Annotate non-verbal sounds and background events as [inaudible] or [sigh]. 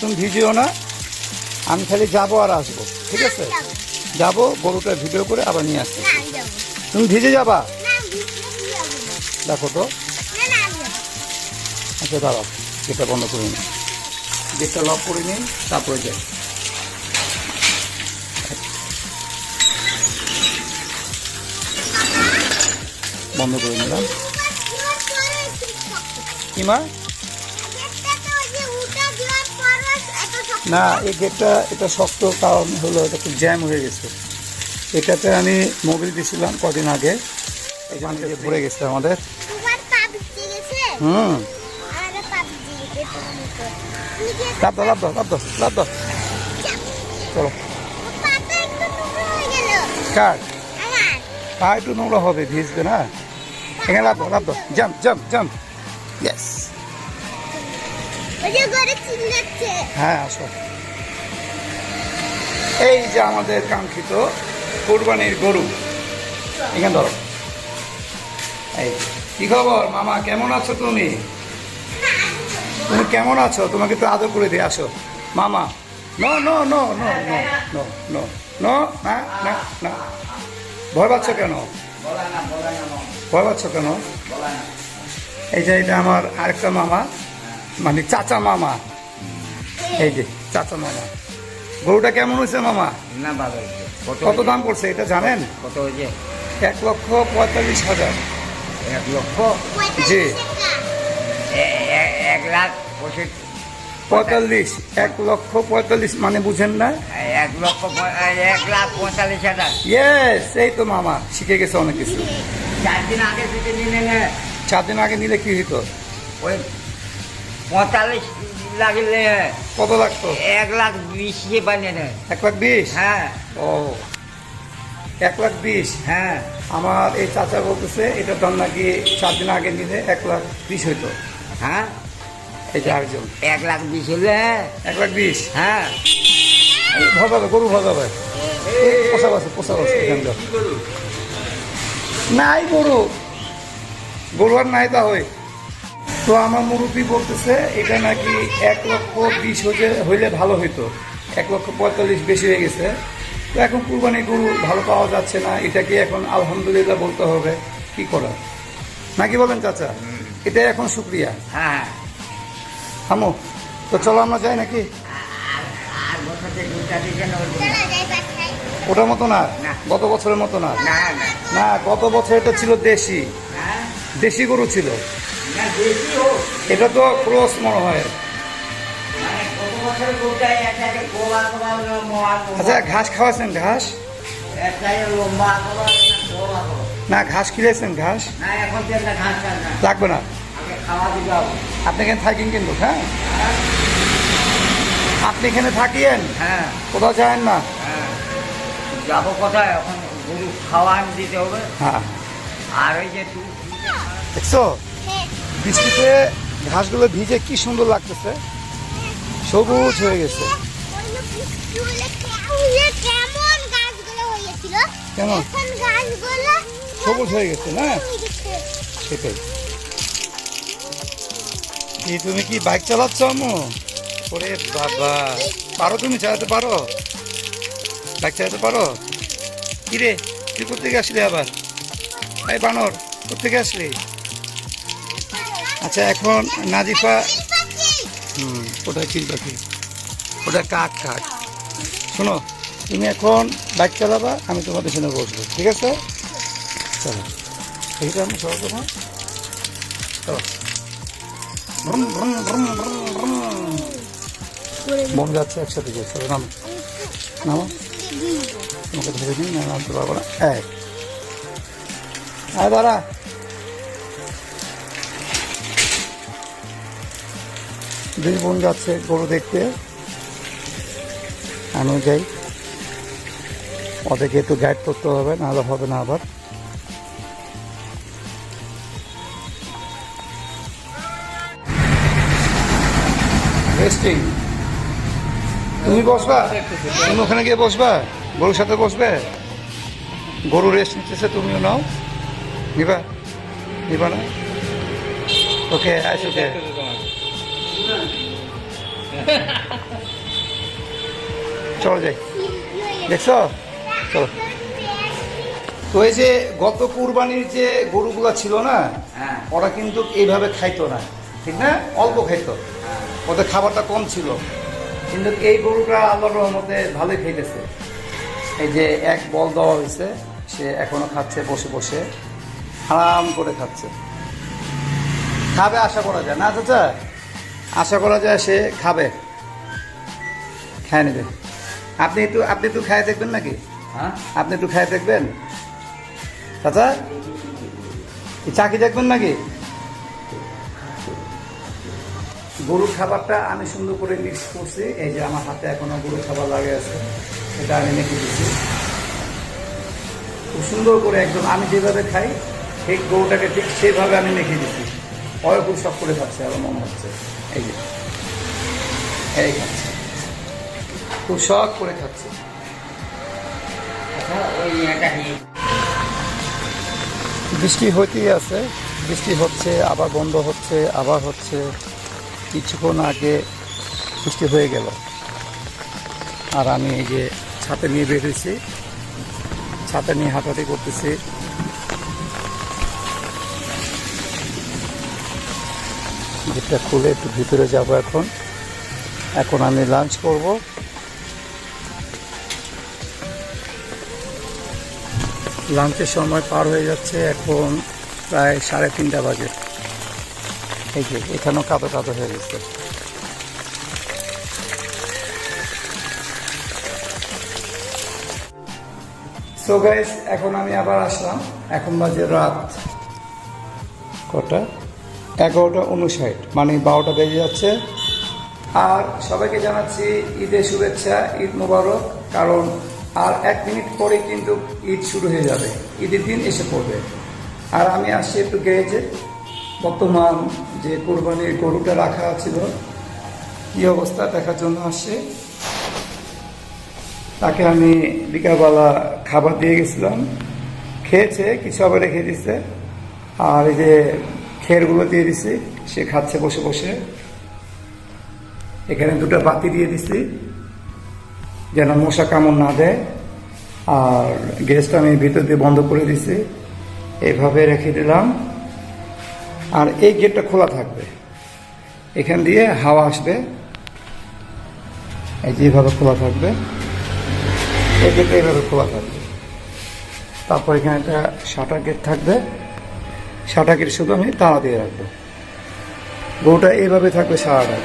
তুমি ভিডিও না। আমি খালি যাব আর আসব ঠিক আছে? যাব। গরুটা ভিডিও করে আবার নিয়ে যাব তুমি ভিজে যাবা? দেখো তো। আচ্ছা দাঁড়াও গেটটা বন্ধ করে নিন গেটটা লক করে নিন তারপরে যাই। বন্ধ করে নিলাম। কি না এই গেটটা এটা শক্ত কারণ হলো এটা খুব জ্যাম হয়ে গেছে। এটাতে আমি মোবিল দিয়েছিলাম কদিন আগে। এই জন্য পড়ে গেছে আমাদের। হুম। লাভ দাও লাভ দাও লাভ দাও লাভ দাও। চলো। কার? পা একটু নোংরা হবে ভিজবে না। এখানে লাভ দাও লাভ দাও। জাম্প জাম্প জাম্প ইয়েস হ্যাঁ আসো। এই যে আমাদের কাঙ্ক্ষিত কোরবানির গরু, এখানে ধরো। এই, কি খবর? মামা, কেমন আছো তুমি? তুমি কেমন আছো? তোমাকে তো আদর করে দিয়ে আসো। মামা no no no no no no no no, না না না। ভয় পাচ্ছ কেন? ভয় পাচ্ছ কেন? এই যে, এটা আমার আরেকটা মামা মানে চাচা মামা। এই যে চাচা মামা। গরুটা কেমন হয়েছে মামা? না হয়েছে। কত দাম পড়ছে এটা জানেন? কত হয়েছে? এক লক্ষ পঁয়তাল্লিশ হাজার। এক লক্ষ? জি। এক লাখ পঁয়তাল্লিশ এক লক্ষ পঁয়তাল্লিশ মানে বুঝেন না? এক লক্ষ এক লাখ পঁয়তাল্লিশ হাজার। ইয়েস এই তো মামা শিখে গেছে অনেক কিছু। চার দিন আগে থেকে নিলে নে। চার দিন আগে নিলে কি হতো ওই পঁয়তাল্লিশ লাগলে কত লাগতো? এক লাখ বিশ বানিয়ে নেয় এক লাখ বিশ? হ্যাঁ। ও এক লাখ বিশ? হ্যাঁ। আমার এই চাচা বলতেছে এটার দাম নাকি চার দিন আগে নিলে এক লাখ বিশ হইতো। হ্যাঁ। যে আরেকজন। এক লাখ বিশ হলে? এক লাখ বিশ? হ্যাঁ। ভয় পাবে গরু ভয় পাবে পোষা আছে পোষা আছে নাই গরু। গরু আর নাই তা হয়। তো আমার মুরব্বী বলতেছে এটা নাকি এক লক্ষ বিশ হইলে হইলে ভালো হইতো। এক লক্ষ পঁয়তাল্লিশ বেশি হয়ে গেছে। তো এখন কুরবানি গরু ভালো পাওয়া যাচ্ছে না এটাকে এখন আলহামদুলিল্লাহ বলতে হবে কি করা নাকি বলেন চাচা? এটাই এখন শুক্রিয়া হ্যাঁ। থামো। তো চলো আমরা যাই নাকি? ওটার মতো না। গত বছরের মতো না? না না। না গত বছর এটা ছিল দেশি। হ্যাঁ। দেশি গরু ছিল। এটা তো ক্রস মনে হয়। আচ্ছা ঘাস খাওয়াছেন ঘাস? না ঘাস খিলেছেন ঘাস? লাগবে না। আপনি এখানে থাকেন কিন্তু হ্যাঁ? আপনি এখানে থাকিয়েন? হ্যাঁ কোথাও যায়েন না? যাব কোথায়? এখন গরু খাওয়ান দিতে হবে। হ্যাঁ। আর ওই যে দেখছ? বৃষ্টিতে ঘাসগুলো ভিজে কি সুন্দর লাগতেছে। সবুজ হয়ে গেছে। গাছগুলো সবুজ হয়ে গেছে না? সেটাই। কি তুমি কি বাইক চালাচ্ছ আম্মু? ওরে বাবা। পারো তুমি চালাতে পারো? বাইক চালাতে পারো? কি রে তুই কোথেকে আসলি আবার? এই বানর। কোথেকে আসলি? আচ্ছা এখন নাজিফা হুম ওটা চিল পাখি ওটা কাক কাক। শোনো তুমি এখন বাইক চালাবা আমি তোমার পেছনে বসবো ঠিক আছে? চলো এইটা আমি সব তোমার চলো। ভ্রম, ভ্রম, ভ্রম, ভ্রম, ভ্রম। বোম যাচ্ছে একসাথে গিয়ে চলো নাম। নামো। তোমাকে ধরে দিন না নামতে পারব না। এক আয় দাঁড়া। দুই বোন যাচ্ছে গরু দেখতে। আমিও যাই। ওদেরকে একটু গাইড করতে হবে, নাহলে হবে না আবার। তুমি বসবা? তুমি ওখানে গিয়ে বসবা? গরুর সাথে বসবে? গরু রেস্ট নিতেছে, তুমিও নাও। নিবা? নিবা না? ওকে আইস [laughs] চলো যাই। দেখছ? চলো। তো এই যে গত কুরবানির যে গরুগুলা ছিল না হ্যাঁ। ওরা কিন্তু এইভাবে খাইতো না ঠিক না? অল্প খাইতো। হ্যাঁ। ওদের খাবারটা কম ছিল। কিন্তু এই গরুটা আল্লাহর রহমতে ভালোই খাইতেছে। এই যে এক বল দেওয়া হয়েছে সে এখনও খাচ্ছে বসে বসে আরাম করে খাচ্ছে। খাবে আশা করা যায়। না চাচা? আশা করা যায় সে খাবে। খায় নেবে। আপনি একটু আপনি একটু খায় দেখবেন নাকি? হ্যাঁ? আপনি একটু খায় দেখবেন? চাচা? চাকি দেখবেন নাকি? গরুর খাবারটা আমি সুন্দর করে মিক্স করছি। এই যে আমার হাতে এখনও গরুর খাবার লাগে আছে। এটা আমি মেখে দিচ্ছি। খুব সুন্দর করে একদম আমি যেভাবে খাই ঠিক গরুটাকে ঠিক সেভাবে আমি মেখে দিচ্ছি। অয় খুব শখ করে খাচ্ছে আমার মনে হচ্ছে এই যে। এই খাচ্ছে। খুব শখ করে খাচ্ছে। আচ্ছা বৃষ্টি হইতেই আছে। বৃষ্টি হচ্ছে আবার বন্ধ হচ্ছে আবার হচ্ছে। কিছুক্ষণ আগে বৃষ্টি হয়ে গেল। আর আমি এই যে ছাতে নিয়ে বেরিয়েছি। ছাতা নিয়ে হাঁটাহাঁটি করতেছি। গেটটা খুলে একটু ভিতরে যাব এখন। এখন আমি লাঞ্চ করব। লাঞ্চের সময় পার হয়ে যাচ্ছে এখন প্রায় সাড়ে তিনটা বাজে। এই যে, এখানেও কাদো কাদো হয়ে গেছে। গাইস এখন আমি আবার আসলাম। এখন বাজে রাত কটা? এগারোটা উনষাট মানে বারোটা বেজে যাচ্ছে। আর সবাইকে জানাচ্ছি ঈদের শুভেচ্ছা, ঈদ মোবারক, কারণ আর এক মিনিট পরে কিন্তু ঈদ শুরু হয়ে যাবে। ঈদের দিন এসে পড়বে। আর আমি আসছি একটু গ্যারেজে। বর্তমান যে কোরবানির গরুটা রাখা ছিল, কী অবস্থা দেখার জন্য আসছে? তাকে আমি বিকালবেলা খাবার দিয়ে গেছিলাম। খেয়েছে, কিছু আবার রেখে দিছে আর এই যে খেরগুলো দিয়ে দিছি, সে খাচ্ছে, বসে বসে। এখানে দুটো বাতি দিয়ে দিছি, যেন মশা কামড় না দেয়। আর গ্যাসটা আমি ভিতর দিয়ে বন্ধ করে দিছি। এইভাবে রেখে দিলাম। আর এই গেটটা খোলা থাকবে। এখান দিয়ে হাওয়া আসবে। এই যে এইভাবে খোলা থাকবে। এই গেটটা এইভাবে খোলা থাকবে। তারপর এখানে একটা শাটার গেট থাকবে। গেট শুধু আমি তাড়া দিয়ে রাখব। গরুটা এইভাবে থাকবে সারাটা